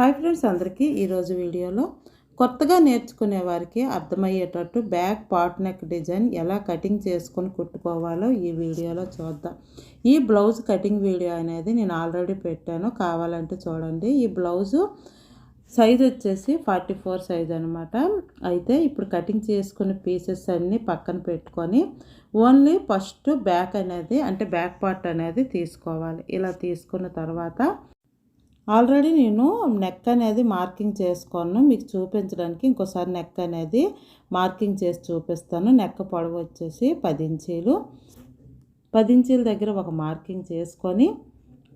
Hi friends అందరికీ ఈరోజు వీడియోలో కొత్తగా నేర్చుకునే వారికి అర్థమయ్యేటట్టు బ్యాక్ పార్ట్ నెక్ డిజైన్ ఎలా కటింగ్ చేసుకొని కుట్టుకోవాలో ఈ వీడియోలో చూద్దాం. ఈ బ్లౌజ్ కటింగ్ వీడియో అనేది నేను ఆల్రెడీ పెట్టాను కావాలంటే చూడండి. ఈ బ్లౌజు సైజ్ వచ్చేసి ఫార్టీ ఫోర్ సైజ్ అనమాట అయితే ఇప్పుడు కటింగ్ చేసుకున్న పీసెస్ అన్నీ పక్కన పెట్టుకొని ఓన్లీ ఫస్ట్ బ్యాక్ అనేది అంటే బ్యాక్ పార్ట్ అనేది తీసుకోవాలి. ఇలా తీసుకున్న తర్వాత ఆల్రెడీ నేను నెక్ అనేది మార్కింగ్ చేసుకున్నాను మీకు చూపించడానికి ఇంకోసారి నెక్ అనేది మార్కింగ్ చేసి చూపిస్తాను. నెక్ పొడవు వచ్చేసి పది ఇంచీలు. పది ఇంచీల దగ్గర ఒక మార్కింగ్ చేసుకొని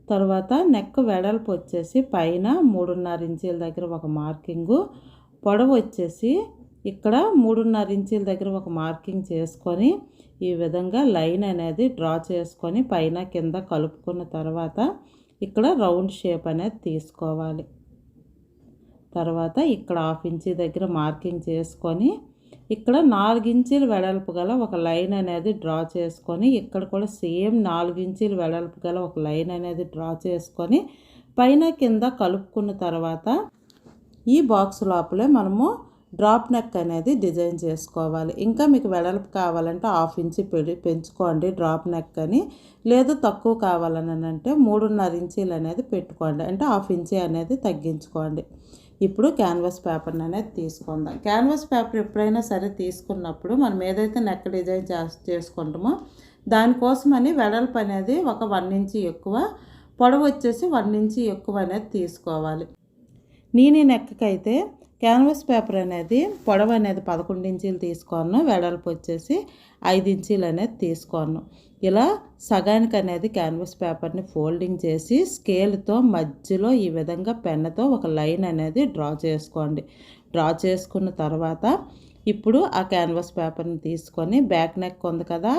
తర్వాత నెక్ వెడల్పు వచ్చేసి పైన మూడున్నర ఇంచీల దగ్గర ఒక మార్కింగు. పొడవు వచ్చేసి ఇక్కడ మూడున్నర ఇంచీల దగ్గర ఒక మార్కింగ్ చేసుకొని ఈ విధంగా లైన్ అనేది డ్రా చేసుకొని పైన కింద కలుపుకున్న తర్వాత ఇక్కడ రౌండ్ షేప్ అనేది తీసుకోవాలి. తర్వాత ఇక్కడ హాఫ్ ఇంచి దగ్గర మార్కింగ్ చేసుకొని ఇక్కడ నాలుగించీలు వెడల్పు గల ఒక లైన్ అనేది డ్రా చేసుకొని ఇక్కడ కూడా సేమ్ నాలుగించీలు వెడల్పు గల ఒక లైన్ అనేది డ్రా చేసుకొని పైన కింద కలుపుకున్న తర్వాత ఈ బాక్స్ లోపలే మనము డ్రాప్ నెక్ అనేది డిజైన్ చేసుకోవాలి. ఇంకా మీకు వెడల్పు కావాలంటే హాఫ్ ఇంచి పెడి పెంచుకోండి డ్రాప్ నెక్ అని. లేదు తక్కువ కావాలని అంటే మూడున్నర ఇంచీలు అనేది పెట్టుకోండి. అంటే హాఫ్ ఇంచీ అనేది తగ్గించుకోండి. ఇప్పుడు క్యాన్వాస్ పేపర్ని అనేది తీసుకుందాం. క్యాన్వాస్ పేపర్ ఎప్పుడైనా సరే తీసుకున్నప్పుడు మనం ఏదైతే నెక్ డిజైన్ చేసుకుంటామో దానికోసమని వెడల్పు అనేది ఒక వన్ ఇంచి ఎక్కువ పొడవు వచ్చేసి వన్ ఇంచి ఎక్కువ అనేది తీసుకోవాలి. నేను ఈ నెక్కకైతే క్యాన్వాస్ పేపర్ అనేది పొడవు అనేది పదకొండు ఇంచీలు తీసుకోను వెడల్పు వచ్చేసి ఐదు ఇంచీలు అనేది తీసుకోను ఇలా సగానికి అనేది క్యాన్వాస్ పేపర్ని ఫోల్డింగ్ చేసి స్కేల్తో మధ్యలో ఈ విధంగా పెన్నుతో ఒక లైన్ అనేది డ్రా చేసుకోండి. డ్రా చేసుకున్న తర్వాత ఇప్పుడు ఆ క్యాన్వాస్ పేపర్ని తీసుకొని బ్యాక్ నెక్ ఉంది కదా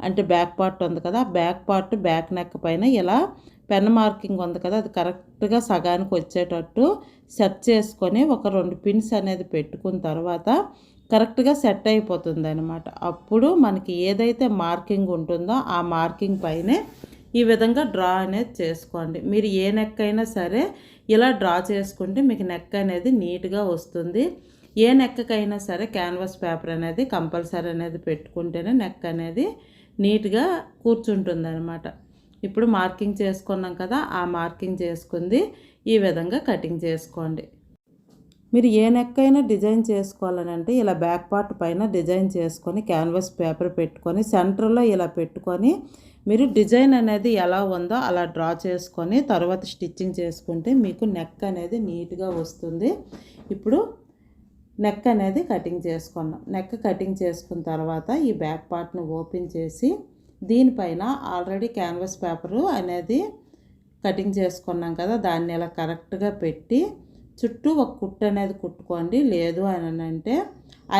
అంటే బ్యాక్ పార్ట్ ఉంది కదా బ్యాక్ పార్ట్ బ్యాక్ నెక్ పైన ఇలా పెన్ మార్కింగ్ ఉంది కదా అది కరెక్ట్గా సగానికి వచ్చేటట్టు సెట్ చేసుకొని ఒక రెండు పిన్స్ అనేది పెట్టుకున్న తర్వాత కరెక్ట్గా సెట్ అయిపోతుంది అనమాట అప్పుడు మనకి ఏదైతే మార్కింగ్ ఉంటుందో ఆ మార్కింగ్ పైనే ఈ విధంగా డ్రా అనేది చేసుకోండి. మీరు ఏ నెక్ అయినా సరే ఇలా డ్రా చేసుకుంటే మీకు నెక్ అనేది నీట్గా వస్తుంది. ఏ నెక్కకైనా సరే క్యాన్వాస్ పేపర్ అనేది కంపల్సరీ అనేది పెట్టుకుంటేనే నెక్ అనేది నీట్గా కూర్చుంటుంది అనమాట ఇప్పుడు మార్కింగ్ చేసుకున్నాం కదా ఆ మార్కింగ్ చేసుకుంది. ఈ విధంగా కటింగ్ చేసుకోండి. మీరు ఏ నెక్ అయినా డిజైన్ చేసుకోవాలని అంటే ఇలా బ్యాక్ పార్ట్ పైన డిజైన్ చేసుకొని క్యాన్వాస్ పేపర్ పెట్టుకొని సెంటర్లో ఇలా పెట్టుకొని మీరు డిజైన్ అనేది ఎలా ఉందో అలా డ్రా చేసుకొని తర్వాత స్టిచ్చింగ్ చేసుకుంటే మీకు నెక్ అనేది నీట్గా వస్తుంది. ఇప్పుడు నెక్ అనేది కటింగ్ చేసుకున్నాం. నెక్ కటింగ్ చేసుకున్న తర్వాత ఈ బ్యాక్ పార్ట్ను ఓపెన్ చేసి దీనిపైన ఆల్రెడీ క్యాన్వాస్ పేపరు అనేది కటింగ్ చేసుకున్నాం కదా దాన్ని ఇలా కరెక్ట్గా పెట్టి చుట్టూ ఒక కుట్టు అనేది కుట్టుకోండి. లేదు అని అంటే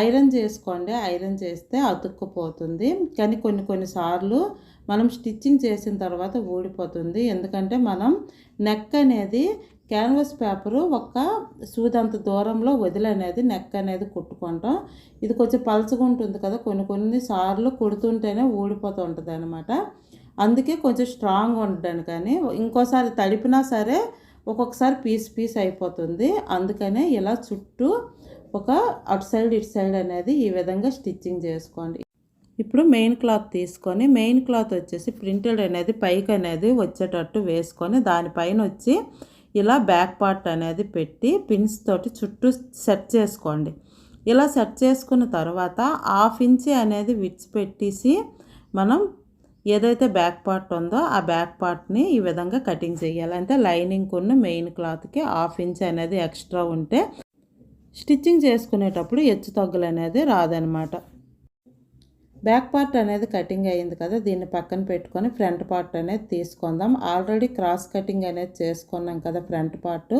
ఐరన్ చేసుకోండి. ఐరన్ చేస్తే అతుక్కుపోతుంది. కానీ కొన్ని కొన్నిసార్లు మనం స్టిచ్చింగ్ చేసిన తర్వాత ఊడిపోతుంది. ఎందుకంటే మనం నెక్ అనేది క్యాన్వాస్ పేపరు ఒక సూదంత దూరంలో వదిలనేది నెక్ అనేది కుట్టుకుంటాం. ఇది కొంచెం పలుచగా ఉంటుంది కదా కొన్ని కొన్ని సార్లు కుడుతుంటేనే ఊడిపోతూ ఉంటుంది అనమాట అందుకే కొంచెం స్ట్రాంగ్ ఉండడానికి కానీ ఇంకోసారి తడిపినా సరే ఒక్కొక్కసారి పీస్ పీస్ అయిపోతుంది. అందుకనే ఇలా చుట్టూ ఒక అటు సైడ్ ఇటు సైడ్ అనేది ఈ విధంగా స్టిచ్చింగ్ చేసుకోండి. ఇప్పుడు మెయిన్ క్లాత్ తీసుకొని మెయిన్ క్లాత్ వచ్చేసి ప్రింటెడ్ అనేది పైకి అనేది వచ్చేటట్టు వేసుకొని దానిపైన వచ్చి ఇలా బ్యాక్ పార్ట్ అనేది పెట్టి పిన్స్ తోటి చుట్టూ సెట్ చేసుకోండి. ఇలా సెట్ చేసుకున్న తర్వాత హాఫ్ ఇంచి అనేది విడిచిపెట్టేసి మనం ఏదైతే బ్యాక్ పార్ట్ ఉందో ఆ బ్యాక్ పార్ట్ని ఈ విధంగా కటింగ్ చేయాలి. అంటే లైనింగ్ ఉన్న మెయిన్ క్లాత్కి హాఫ్ ఇంచ్ అనేది ఎక్స్ట్రా ఉంటే స్టిచ్చింగ్ చేసుకునేటప్పుడు హెచ్చు తగ్గులు అనేది రాదనమాట బ్యాక్ పార్ట్ అనేది కటింగ్ అయింది కదా దీన్ని పక్కన పెట్టుకొని ఫ్రంట్ పార్ట్ అనేది తీసుకుందాం. ఆల్రెడీ క్రాస్ కటింగ్ అనేది చేసుకున్నాం కదా ఫ్రంట్ పార్ట్.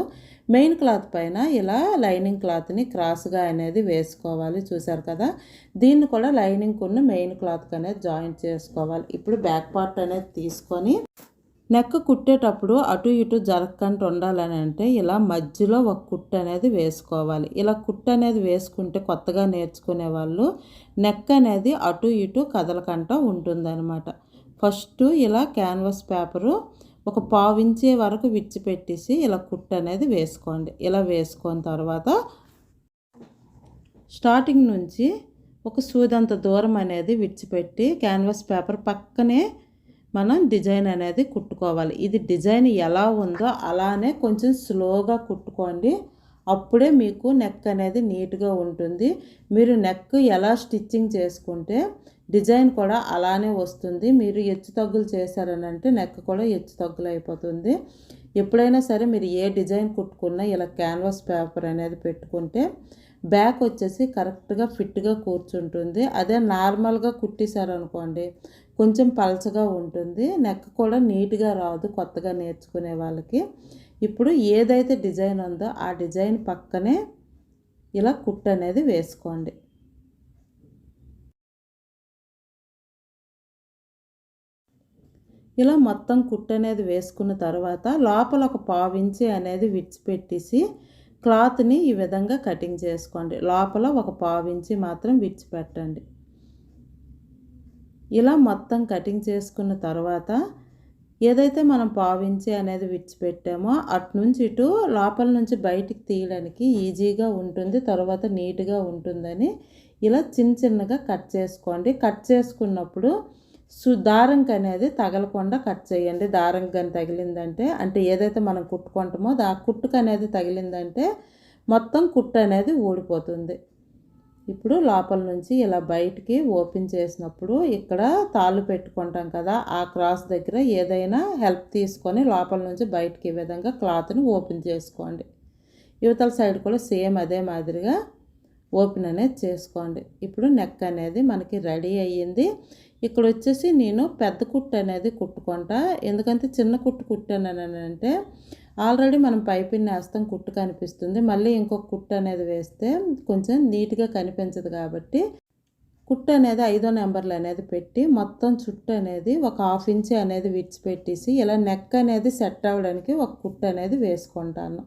మెయిన్ క్లాత్ పైన ఇలా లైనింగ్ క్లాత్ని క్రాస్గా అనేది వేసుకోవాలి చూసారు కదా? దీన్ని కూడా లైనింగ్ ఉన్న మెయిన్ క్లాత్కి అనేది జాయింట్ చేసుకోవాలి. ఇప్పుడు బ్యాక్ పార్ట్ అనేది తీసుకొని నెక్ కుట్టేటప్పుడు అటు ఇటు జరగకుండా ఉండాలని అంటే ఇలా మధ్యలో ఒక కుట్ట అనేది వేసుకోవాలి. ఇలా కుట్ట అనేది వేసుకుంటే కొత్తగా నేర్చుకునే వాళ్ళు నెక్ అనేది అటు ఇటు కదలకంట ఉంటుందన్నమాట. ఫస్ట్ ఇలా క్యాన్వాస్ పేపరు ఒక పావు ఇంచే వరకు విడిచిపెట్టేసి ఇలా కుట్ట అనేది వేసుకోండి. ఇలా వేసుకున్న తర్వాత స్టార్టింగ్ నుంచి ఒక సూదంత దూరం అనేది విడిచిపెట్టి క్యాన్వాస్ పేపర్ పక్కనే మనం డిజైన్ అనేది కుట్టుకోవాలి. ఇది డిజైన్ ఎలా ఉందో అలానే కొంచెం స్లోగా కుట్టుకోండి. అప్పుడే మీకు నెక్ అనేది నీట్గా ఉంటుంది. మీరు నెక్ ఎలా స్టిచ్చింగ్ చేసుకుంటే డిజైన్ కూడా అలానే వస్తుంది. మీరు ఎచ్చు తగ్గులు చేశారనంటే నెక్ కూడా ఎచ్చు తగ్గులు అయిపోతుంది. ఎప్పుడైనా సరే మీరు ఏ డిజైన్ కుట్టుకున్నా ఇలా క్యాన్వాస్ పేపర్ అనేది పెట్టుకుంటే బ్యాక్ వచ్చేసి కరెక్ట్గా ఫిట్గా కూర్చుంటుంది. అదే నార్మల్గా కుట్టేశారనుకోండి కొంచెం పలచగా ఉంటుంది. నెక్ కూడా నీట్గా రాదు కొత్తగా నేర్చుకునే వాళ్ళకి. ఇప్పుడు ఏదైతే డిజైన్ ఉందో ఆ డిజైన్ పక్కనే ఇలా కుట్ అనేది వేసుకోండి. ఇలా మొత్తం కుట్ అనేది వేసుకున్న తర్వాత లోపల ఒక పావించి అనేది విడిచిపెట్టేసి క్లాత్ని ఈ విధంగా కటింగ్ చేసుకోండి. లోపల ఒక పావించి మాత్రం విడిచిపెట్టండి. ఇలా మొత్తం కటింగ్ చేసుకున్న తర్వాత ఏదైతే మనం పావించి అనేది విడిచిపెట్టామో అటు నుంచి ఇటు లోపల నుంచి బయటికి తీయడానికి ఈజీగా ఉంటుంది తర్వాత నీట్గా ఉంటుందని ఇలా చిన్న చిన్నగా కట్ చేసుకోండి. కట్ చేసుకున్నప్పుడు సు దారంకి అనేది తగలకుండా కట్ చేయండి. దారం కానీ తగిలిందంటే అంటే ఏదైతే మనం కుట్టుకుంటామో ఆ కుట్టుకు అనేది తగిలిందంటే మొత్తం కుట్టు అనేది ఊడిపోతుంది. ఇప్పుడు లోపల నుంచి ఇలా బయటికి ఓపెన్ చేసినప్పుడు ఇక్కడ తాళ్ళు పెట్టుకుంటాం కదా ఆ క్రాస్ దగ్గర ఏదైనా హెల్ప్ తీసుకొని లోపల నుంచి బయటికి ఈ విధంగా క్లాత్ని ఓపెన్ చేసుకోండి. యువతల సైడ్ కూడా సేమ్ అదే మాదిరిగా ఓపెన్ అనేది చేసుకోండి. ఇప్పుడు నెక్ అనేది మనకి రెడీ అయ్యింది. ఇక్కడ వచ్చేసి నేను పెద్ద కుట్టు అనేది కుట్టుకుంటా. ఎందుకంటే చిన్న కుట్టు కుట్టానని అంటే ఆల్రెడీ మనం పైపిన్ వేస్తాం కుట్టు కనిపిస్తుంది. మళ్ళీ ఇంకొక కుట్టు అనేది వేస్తే కొంచెం నీట్గా కనిపించదు కాబట్టి కుట్టు అనేది ఐదో నెంబర్లు అనేది పెట్టి మొత్తం చుట్టు అనేది ఒక హాఫ్ ఇంచ్ అనేది విడిచిపెట్టేసి ఇలా నెక్ అనేది సెట్ అవ్వడానికి ఒక కుట్టు అనేది వేసుకుంటాను.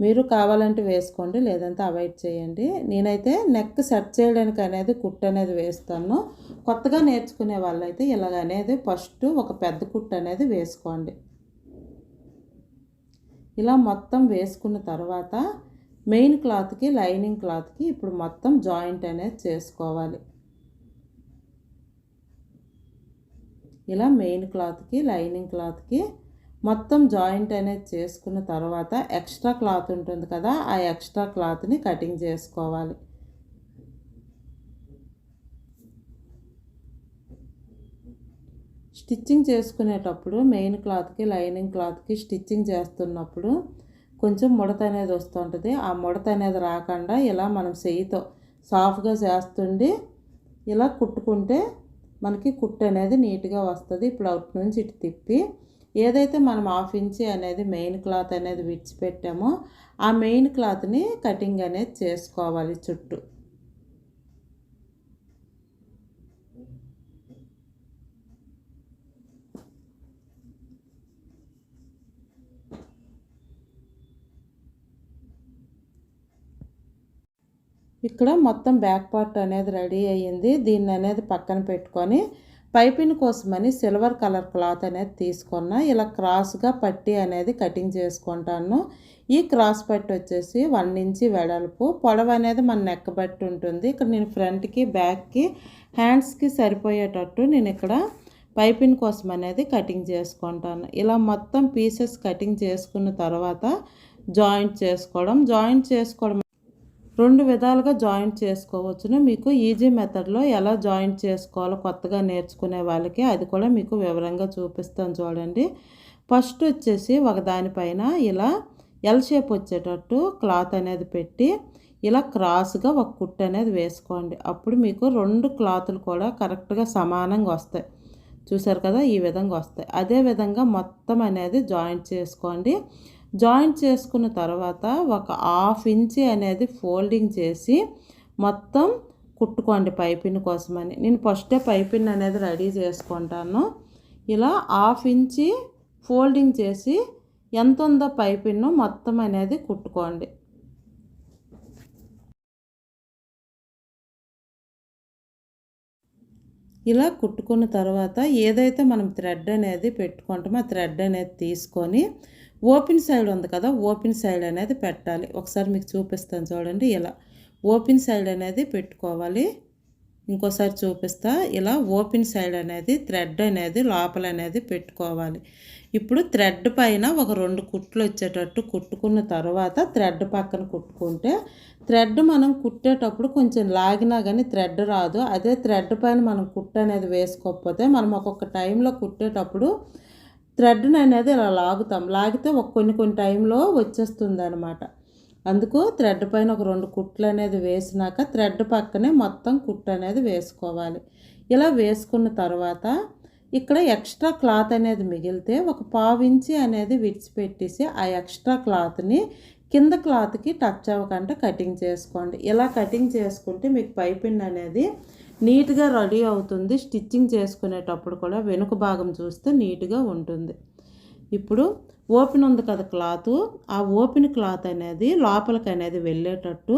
మీరు కావాలంటే వేసుకోండి లేదంటే అవాయిడ్ చేయండి. నేనైతే నెక్ సెట్ చేయడానికి అనేది కుట్టు అనేది వేస్తాను. కొత్తగా నేర్చుకునే వాళ్ళైతే ఇలాగ అనేది ఫస్ట్ ఒక పెద్ద కుట్టు అనేది వేసుకోండి. ఇలా మొత్తం వేసుకున్న తర్వాత మెయిన్ క్లాత్కి లైనింగ్ క్లాత్కి ఇప్పుడు మొత్తం జాయింట్ అనేది చేసుకోవాలి. ఇలా మెయిన్ క్లాత్కి లైనింగ్ క్లాత్కి మొత్తం జాయింట్ అనేది చేసుకున్న తర్వాత ఎక్స్ట్రా క్లాత్ ఉంటుంది కదా ఆ ఎక్స్ట్రా క్లాత్ని కటింగ్ చేసుకోవాలి. స్టిచ్చింగ్ చేసుకునేటప్పుడు మెయిన్ క్లాత్కి లైనింగ్ క్లాత్కి స్టిచ్చింగ్ చేస్తున్నప్పుడు కొంచెం ముడత అనేది వస్తుంటుంది. ఆ ముడత అనేది రాకుండా ఇలా మనం చెయ్యితో సాఫ్ట్గా చేస్తుండి ఇలా కుట్టుకుంటే మనకి కుట్టు అనేది నీట్గా వస్తుంది. ఇప్పుడు అవుట్ నుంచి ఇటు తిప్పి ఏదైతే మనం హాఫ్ ఇంచి అనేది మెయిన్ క్లాత్ అనేది విడిచిపెట్టామో ఆ మెయిన్ క్లాత్ని కటింగ్ అనేది చేసుకోవాలి చుట్టూ. ఇక్కడ మొత్తం బ్యాక్ పార్ట్ అనేది రెడీ అయ్యింది. దీన్ని అనేది పక్కన పెట్టుకొని పైపింగ్ కోసమని సిల్వర్ కలర్ క్లాత్ అనేది తీసుకున్న. ఇలా క్రాస్గా పట్టి అనేది కటింగ్ చేసుకుంటాను. ఈ క్రాస్ పట్టి వచ్చేసి వన్ ఇంచి వెడల్పు. పొడవు అనేది మన నెక్క బట్టి ఉంటుంది. ఇక్కడ నేను ఫ్రంట్కి బ్యాక్కి హ్యాండ్స్కి సరిపోయేటట్టు నేను ఇక్కడ పైపింగ్ కోసం అనేది కటింగ్ చేసుకుంటాను. ఇలా మొత్తం పీసెస్ కటింగ్ చేసుకున్న తర్వాత జాయింట్ చేసుకోవడం. జాయింట్ చేసుకోవడం రెండు విధాలుగా జాయింట్ చేసుకోవచ్చును. మీకు ఈజీ మెథడ్లో ఎలా జాయింట్ చేసుకోవాలో కొత్తగా నేర్చుకునే వాళ్ళకి అది కూడా మీకు వివరంగా చూపిస్తాను చూడండి. ఫస్ట్ వచ్చేసి ఒక దానిపైన ఇలా ఎల్ షేప్ వచ్చేటట్టు క్లాత్ అనేది పెట్టి ఇలా క్రాస్గా ఒక కుట్టు అనేది వేసుకోండి. అప్పుడు మీకు రెండు క్లాతులు కూడా కరెక్ట్గా సమానంగా వస్తాయి. చూసారు కదా? ఈ విధంగా వస్తాయి. అదే విధంగా మొత్తం అనేది జాయింట్ చేసుకోండి. జాయింట్ చేసుకున్న తర్వాత ఒక హాఫ్ ఇంచి అనేది ఫోల్డింగ్ చేసి మొత్తం కుట్టుకోండి పైపిన్ కోసమని. నేను ఫస్టే పైపిన్ అనేది రెడీ చేసుకుంటాను. ఇలా హాఫ్ ఇంచి ఫోల్డింగ్ చేసి ఎంత ఉందో పైపిన్ను మొత్తం అనేది కుట్టుకోండి. ఇలా కుట్టుకున్న తర్వాత ఏదైతే మనం థ్రెడ్ అనేది పెట్టుకుంటామో ఆ థ్రెడ్ అనేది తీసుకొని ఓపెన్ సైడ్ ఉంది కదా ఓపెన్ సైడ్ అనేది పెట్టాలి. ఒకసారి మీకు చూపిస్తాను చూడండి ఇలా. ఓపెన్ సైడ్ అనేది పెట్టుకోవాలి. ఇంకోసారి చూపిస్తా. ఇలా ఓపెన్ సైడ్ అనేది థ్రెడ్ అనేది లోపల అనేది పెట్టుకోవాలి. ఇప్పుడు థ్రెడ్ పైన ఒక రెండు కుట్లు వచ్చేటట్టు కుట్టుకున్న తర్వాత థ్రెడ్ పక్కన కుట్టుకుంటే థ్రెడ్ మనం కుట్టేటప్పుడు కొంచెం లాగినా కానీ థ్రెడ్ రాదు. అదే థ్రెడ్ పైన మనం కుట్టు అనేది వేసుకోకపోతే మనం ఒక్కొక్క టైంలో కుట్టేటప్పుడు థ్రెడ్ని అనేది ఇలా లాగుతాం. లాగితే ఒక కొన్ని కొన్ని టైంలో వచ్చేస్తుంది అనమాట అందుకు థ్రెడ్ పైన ఒక రెండు కుట్లు అనేది వేసినాక థ్రెడ్ పక్కనే మొత్తం కుట్టు అనేది వేసుకోవాలి. ఇలా వేసుకున్న తర్వాత ఇక్కడ ఎక్స్ట్రా క్లాత్ అనేది మిగిలితే ఒక పావించి అనేది విడిచిపెట్టేసి ఆ ఎక్స్ట్రా క్లాత్ని కింద క్లాత్కి టచ్ అవ్వకుండా కటింగ్ చేసుకోండి. ఇలా కటింగ్ చేసుకుంటే మీకు పైపిన్ అనేది నీట్గా రెడీ అవుతుంది. స్టిచ్చింగ్ చేసుకునేటప్పుడు కూడా వెనుక భాగం చూస్తే నీట్గా ఉంటుంది. ఇప్పుడు ఓపెన్ ఉంది కదా క్లాత్. ఆ ఓపెన్ క్లాత్ అనేది లోపలికి అనేది వెళ్ళేటట్టు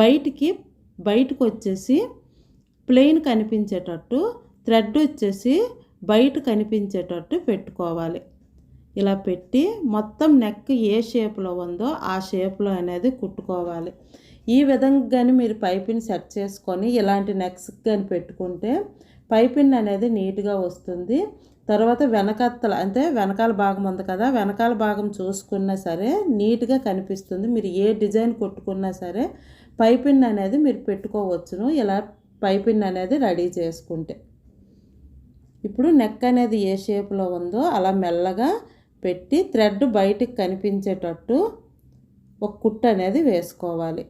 బయటికి బయటకు వచ్చేసి ప్లెయిన్ కనిపించేటట్టు థ్రెడ్ వచ్చేసి బయట కనిపించేటట్టు పెట్టుకోవాలి. ఇలా పెట్టి మొత్తం నెక్ ఏ షేప్లో ఉందో ఆ షేప్లో అనేది కుట్టుకోవాలి. ఈ విధంగా కానీ మీరు పైపింగ్ సెట్ చేసుకొని ఇలాంటి నెక్స్ కానీ పెట్టుకుంటే పైపిన్ అనేది నీట్గా వస్తుంది. తర్వాత వెనకత్తల అంటే వెనకాల భాగం ఉంది కదా వెనకాల భాగం చూసుకున్నా సరే నీట్గా కనిపిస్తుంది. మీరు ఏ డిజైన్ కొట్టుకున్నా సరే పైపిన్ అనేది మీరు పెట్టుకోవచ్చును. ఇలా పైపిన్ అనేది రెడీ చేసుకుంటే. ఇప్పుడు నెక్ అనేది ఏ షేప్లో ఉందో అలా మెల్లగా పెట్టి థ్రెడ్ బయటికి కనిపించేటట్టు ఒక కుట్టు అనేది వేసుకోవాలి.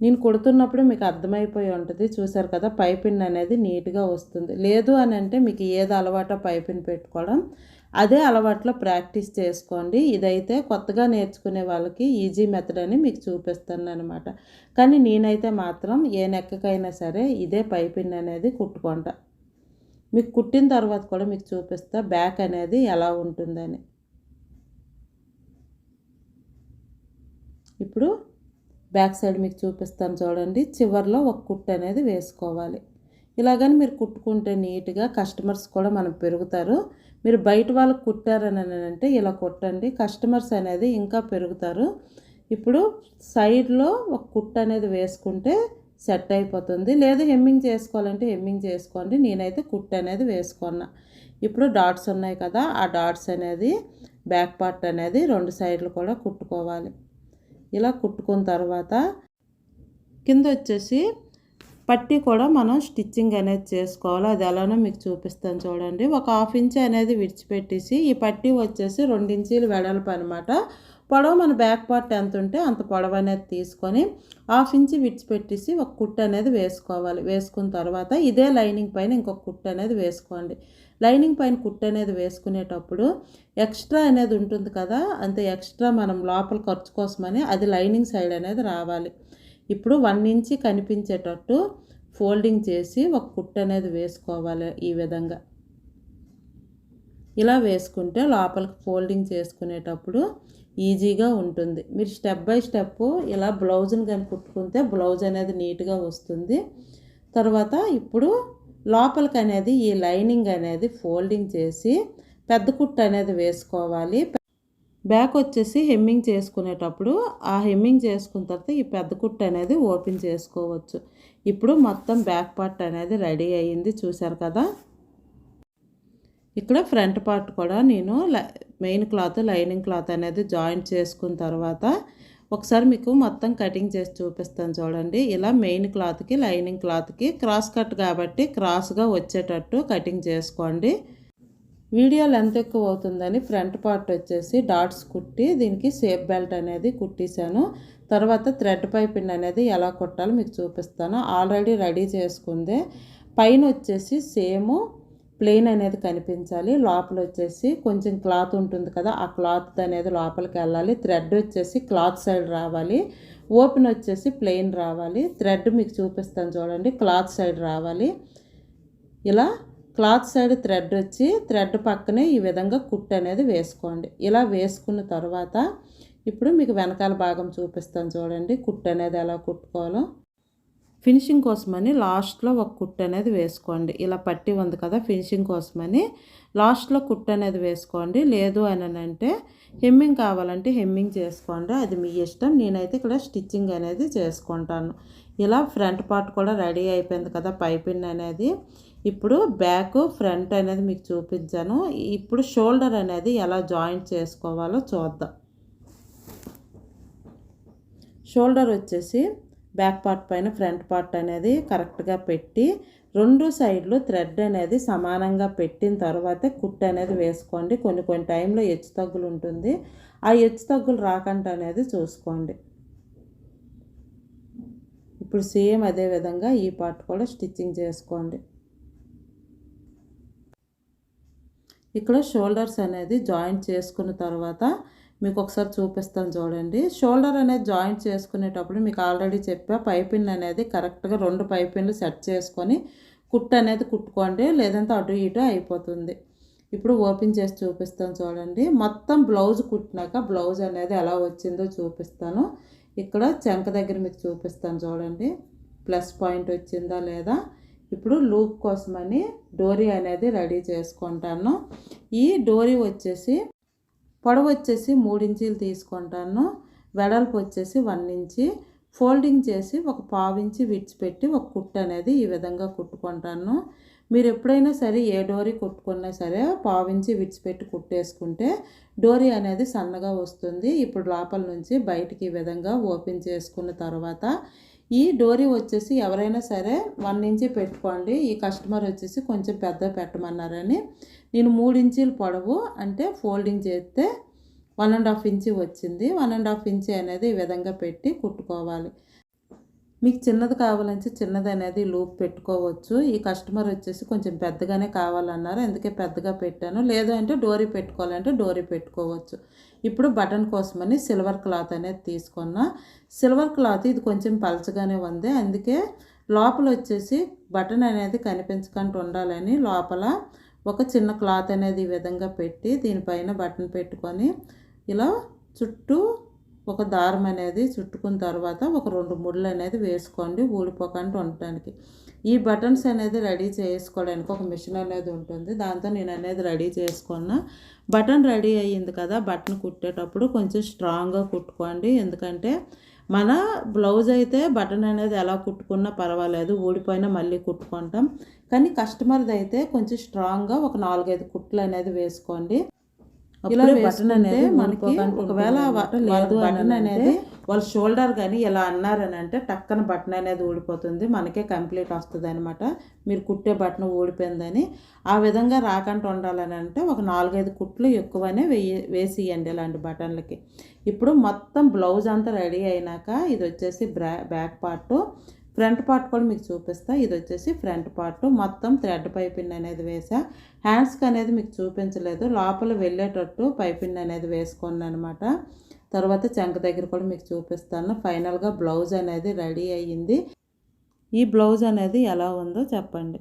నేను కుడుతున్నప్పుడు మీకు అర్థమైపోయి ఉంటుంది. చూసారు కదా పైపిన్ అనేది నీట్గా వస్తుంది. లేదు అని అంటే మీకు ఏది అలవాటో పైపిన్ పెట్టుకోవడం అదే అలవాట్లో ప్రాక్టీస్ చేసుకోండి. ఇదైతే కొత్తగా నేర్చుకునే వాళ్ళకి ఈజీ మెథడ్ అని మీకు చూపిస్తాను అనమాట కానీ నేనైతే మాత్రం ఏ నెక్కకైనా సరే ఇదే పైపిన్ అనేది కుట్టుకుంటా. మీకు కుట్టిన తర్వాత కూడా మీకు చూపిస్తా బ్యాక్ అనేది ఎలా ఉంటుందని. ఇప్పుడు బ్యాక్ సైడ్ మీకు చూపిస్తాను చూడండి. చివరిలో ఒక కుట్టు అనేది వేసుకోవాలి. ఇలాగని మీరు కుట్టుకుంటే నీట్గా కస్టమర్స్ కూడా మనం పెరుగుతారు. మీరు బయట వాళ్ళకు కుట్టారని అంటే ఇలా కుట్టండి. కస్టమర్స్ అనేది ఇంకా పెరుగుతారు. ఇప్పుడు సైడ్లో ఒక కుట్టు అనేది వేసుకుంటే సెట్ అయిపోతుంది. లేదు హెమ్మింగ్ చేసుకోవాలంటే హెమ్మింగ్ చేసుకోండి. నేనైతే కుట్టు అనేది వేసుకున్నా. ఇప్పుడు డాట్స్ ఉన్నాయి కదా ఆ డాట్స్ అనేది బ్యాక్ పార్ట్ అనేది రెండు సైడ్లు కూడా కుట్టుకోవాలి. ఇలా కుట్టుకున్న తర్వాత కింద వచ్చేసి పట్టి కూడా మనం స్టిచ్చింగ్ అనేది చేసుకోవాలి. అది ఎలానో మీకు చూపిస్తాను చూడండి. ఒక హాఫ్ ఇంచ్ అనేది విడిచిపెట్టేసి ఈ పట్టి వచ్చేసి రెండించీలు వెడల్పు అనమాట పొడవు మన బ్యాక్ పార్ట్ ఎంత ఉంటే అంత పొడవు అనేది తీసుకొని హాఫ్ ఇంచ్ విడిచిపెట్టేసి ఒక కుట్టు అనేది వేసుకోవాలి. వేసుకున్న తర్వాత ఇదే లైనింగ్ పైన ఇంకొక కుట్టు అనేది వేసుకోండి. లైనింగ్ పైన కుట్టు అనేది వేసుకునేటప్పుడు ఎక్స్ట్రా అనేది ఉంటుంది కదా అంతే ఎక్స్ట్రా మనం లోపల ఖర్చు కోసమని అది లైనింగ్ సైడ్ అనేది రావాలి. ఇప్పుడు వన్ ఇంచి కనిపించేటట్టు ఫోల్డింగ్ చేసి ఒక కుట్టు అనేది వేసుకోవాలి ఈ విధంగా. ఇలా వేసుకుంటే లోపలికి ఫోల్డింగ్ చేసుకునేటప్పుడు ఈజీగా ఉంటుంది. మీరు స్టెప్ బై స్టెప్ ఇలా బ్లౌజ్ని కానీ కుట్టుకుంటే బ్లౌజ్ అనేది నీట్గా వస్తుంది. తర్వాత ఇప్పుడు లోపలికి అనేది ఈ లైనింగ్ అనేది ఫోల్డింగ్ చేసి పెద్ద కుట్టు అనేది వేసుకోవాలి. బ్యాక్ వచ్చేసి హెమ్మింగ్ చేసుకునేటప్పుడు ఆ హెమ్మింగ్ చేసుకున్న తర్వాత ఈ పెద్ద కుట్టు అనేది ఓపెన్ చేసుకోవచ్చు. ఇప్పుడు మొత్తం బ్యాక్ పార్ట్ అనేది రెడీ అయ్యింది చూశారు కదా? ఇక్కడ ఫ్రంట్ పార్ట్ కూడా నేను మెయిన్ క్లాత్ లైనింగ్ క్లాత్ అనేది జాయింట్ చేసుకున్న తర్వాత ఒకసారి మీకు మొత్తం కటింగ్ చేసి చూపిస్తాను చూడండి. ఇలా మెయిన్ క్లాత్కి లైనింగ్ క్లాత్కి క్రాస్ కట్ కాబట్టి క్రాస్గా వచ్చేటట్టు కటింగ్ చేసుకోండి. వీడియో లెంత్ ఎక్కువ అవుతుందని ఫ్రంట్ పార్ట్ వచ్చేసి డాట్స్ కుట్టి దీనికి సేఫ్ బెల్ట్ అనేది కుట్టేశాను. తర్వాత థ్రెడ్ పైపింగ్ అనేది ఎలా కుట్టాలో మీకు చూపిస్తాను. ఆల్రెడీ రెడీ చేసుకుందే. పైన వచ్చేసి సేమ్ ప్లెయిన్ అనేది కనిపించాలి. లోపల వచ్చేసి కొంచెం క్లాత్ ఉంటుంది కదా ఆ క్లాత్ అనేది లోపలికి వెళ్ళాలి. థ్రెడ్ వచ్చేసి క్లాత్ సైడ్ రావాలి. ఓపెన్ వచ్చేసి ప్లెయిన్ రావాలి. థ్రెడ్ మీకు చూపిస్తాను చూడండి క్లాత్ సైడ్ రావాలి. ఇలా క్లాత్ సైడ్ థ్రెడ్ వచ్చి థ్రెడ్ పక్కనే ఈ విధంగా కుట్ అనేది వేసుకోండి. ఇలా వేసుకున్న తర్వాత ఇప్పుడు మీకు వెనకాల భాగం చూపిస్తాను చూడండి కుట్ అనేది ఎలా కుట్టుకోవాలో. ఫినిషింగ్ కోసమని లాస్ట్లో ఒక కుట్టు అనేది వేసుకోండి. ఇలా పట్టి ఉంది కదా ఫినిషింగ్ కోసమని లాస్ట్లో కుట్టు అనేది వేసుకోండి. లేదు అని అంటే హెమ్మింగ్ కావాలంటే హెమ్మింగ్ చేసుకోండి. అది మీ ఇష్టం. నేనైతే ఇక్కడ స్టిచ్చింగ్ అనేది చేసుకుంటాను. ఇలా ఫ్రంట్ పార్ట్ కూడా రెడీ అయిపోయింది కదా పైపిన్ అనేది. ఇప్పుడు బ్యాక్ ఫ్రంట్ అనేది మీకు చూపించాను. ఇప్పుడు షోల్డర్ అనేది ఎలా జాయింట్ చేసుకోవాలో చూద్దాం. షోల్డర్ వచ్చేసి బ్యాక్ పార్ట్ పైన ఫ్రంట్ పార్ట్ అనేది కరెక్ట్గా పెట్టి రెండు సైడ్లు థ్రెడ్ అనేది సమానంగా పెట్టిన తర్వాత కుట్ అనేది వేసుకోండి. కొన్ని కొన్ని టైంలో హెచ్చు తగ్గులు ఉంటుంది. ఆ హెచ్చు తగ్గులు రాకుండా అనేది చూసుకోండి. ఇప్పుడు సేమ్ అదే విధంగా ఈ పార్ట్ కూడా స్టిచ్చింగ్ చేసుకోండి. ఇక్కడ షోల్డర్స్ అనేది జాయింట్ చేసుకున్న తర్వాత మీకు ఒకసారి చూపిస్తాను చూడండి. షోల్డర్ అనేది జాయింట్ చేసుకునేటప్పుడు మీకు ఆల్రెడీ చెప్పా పైపిన్ అనేది కరెక్ట్గా రెండు పైపిన్లు సెట్ చేసుకొని కుట్టు అనేది కుట్టుకోండి లేదంటే అటు ఇటు అయిపోతుంది. ఇప్పుడు ఓపెన్ చేసి చూపిస్తాను చూడండి. మొత్తం బ్లౌజ్ కుట్టినాక బ్లౌజ్ అనేది ఎలా వచ్చిందో చూపిస్తాను. ఇక్కడ చెంక దగ్గర మీకు చూపిస్తాను చూడండి. ప్లస్ పాయింట్ వచ్చిందా లేదా? ఇప్పుడు లూప్ కోసమని డోరీ అనేది రెడీ చేసుకుంటాను. ఈ డోరీ వచ్చేసి పొడవు వచ్చేసి మూడించీలు తీసుకుంటాను. వెడల్పు వచ్చేసి వన్ ఇంచి. ఫోల్డింగ్ చేసి ఒక పావించి విడిచిపెట్టి ఒక కుట్టు అనేది ఈ విధంగా కుట్టుకుంటాను. మీరు ఎప్పుడైనా సరే ఏ డోరీ కుట్టుకున్నా సరే పావించి విడిచిపెట్టి కుట్టేసుకుంటే డోరీ అనేది సన్నగా వస్తుంది. ఇప్పుడు లోపల నుంచి బయటికి ఈ విధంగా ఓపెన్ చేసుకున్న తర్వాత ఈ డోరీ వచ్చేసి ఎవరైనా సరే వన్ ఇంచి పెట్టుకోండి. ఈ కస్టమర్ వచ్చేసి కొంచెం పెద్ద పెట్టమన్నారని నేను మూడు ఇంచీలు పొడవు అంటే ఫోల్డింగ్ చేస్తే వన్ అండ్ హాఫ్ ఇంచి వచ్చింది. వన్ అండ్ హాఫ్ ఇంచి అనేది ఈ విధంగా పెట్టి కుట్టుకోవాలి. మీకు చిన్నది కావాలంటే చిన్నది అనేది లూప్ పెట్టుకోవచ్చు. ఈ కస్టమర్ వచ్చేసి కొంచెం పెద్దగానే కావాలన్నారు. అందుకే పెద్దగా పెట్టాను. లేదు అంటే డోరీ పెట్టుకోవాలంటే డోరీ పెట్టుకోవచ్చు. ఇప్పుడు బటన్ కోసమని సిల్వర్ క్లాత్ అనేది తీసుకున్నా. సిల్వర్ క్లాత్ ఇది కొంచెం పలచగానే ఉంది. అందుకే లోపల వచ్చేసి బటన్ అనేది కనిపించకుండా ఉండాలని లోపల ఒక చిన్న క్లాత్ అనేది ఈ విధంగా పెట్టి దీనిపైన బటన్ పెట్టుకొని ఇలా చుట్టూ ఒక దారం అనేది చుట్టుకున్న తర్వాత ఒక రెండు ముళ్ళు అనేది వేసుకోండి ఊడిపోకుండా ఉండటానికి. ఈ బటన్స్ అనేది రెడీ చేసుకోవడానికి ఒక మిషన్ అనేది ఉంటుంది. దాంతో నేను అనేది రెడీ చేసుకున్నా. బటన్ రెడీ అయ్యింది కదా బటన్ కుట్టేటప్పుడు కొంచెం స్ట్రాంగ్గా కుట్టుకోండి. ఎందుకంటే మన బ్లౌజ్ అయితే బటన్ అనేది ఎలా కుట్టుకున్నా పర్వాలేదు ఊడిపోయినా మళ్ళీ కుట్టుకుంటాం. కానీ కస్టమర్ది అయితే కొంచెం స్ట్రాంగ్గా ఒక నాలుగైదు కుట్లు అనేది వేసుకోండి. ఇలా బటన్ అనేది మనకి ఒకవేళ లేదు బటన్ అనేది వాళ్ళ షోల్డర్ కానీ ఇలా అన్నారని అంటే టక్కన బటన్ అనేది ఊడిపోతుంది మనకే కంప్లీట్ వస్తుంది అనమాట మీరు కుట్టే బటన్ ఊడిపోయిందని. ఆ విధంగా రాకుండా ఉండాలని అంటే ఒక నాలుగైదు కుట్లు ఎక్కువనే వేయి వేసి ఇవ్వండి ఇలాంటి బటన్లకి. ఇప్పుడు మొత్తం బ్లౌజ్ అంతా రెడీ అయినాక ఇది వచ్చేసి బ్రా బ్యాక్ పార్ట్. ఫ్రంట్ పార్ట్ కూడా మీకు చూపిస్తా. ఇది వచ్చేసి ఫ్రంట్ పార్ట్. మొత్తం థ్రెడ్ పైపిన్ అనేది వేసా. హ్యాండ్స్కి అనేది మీకు చూపించలేదు. లోపల వెళ్ళేటట్టు పైపిన్ అనేది వేసుకున్నాను అనమాట తర్వాత చంక దగ్గర కూడా మీకు చూపిస్తాను. ఫైనల్గా బ్లౌజ్ అనేది రెడీ అయ్యింది. ఈ బ్లౌజ్ అనేది ఎలా ఉందో చెప్పండి.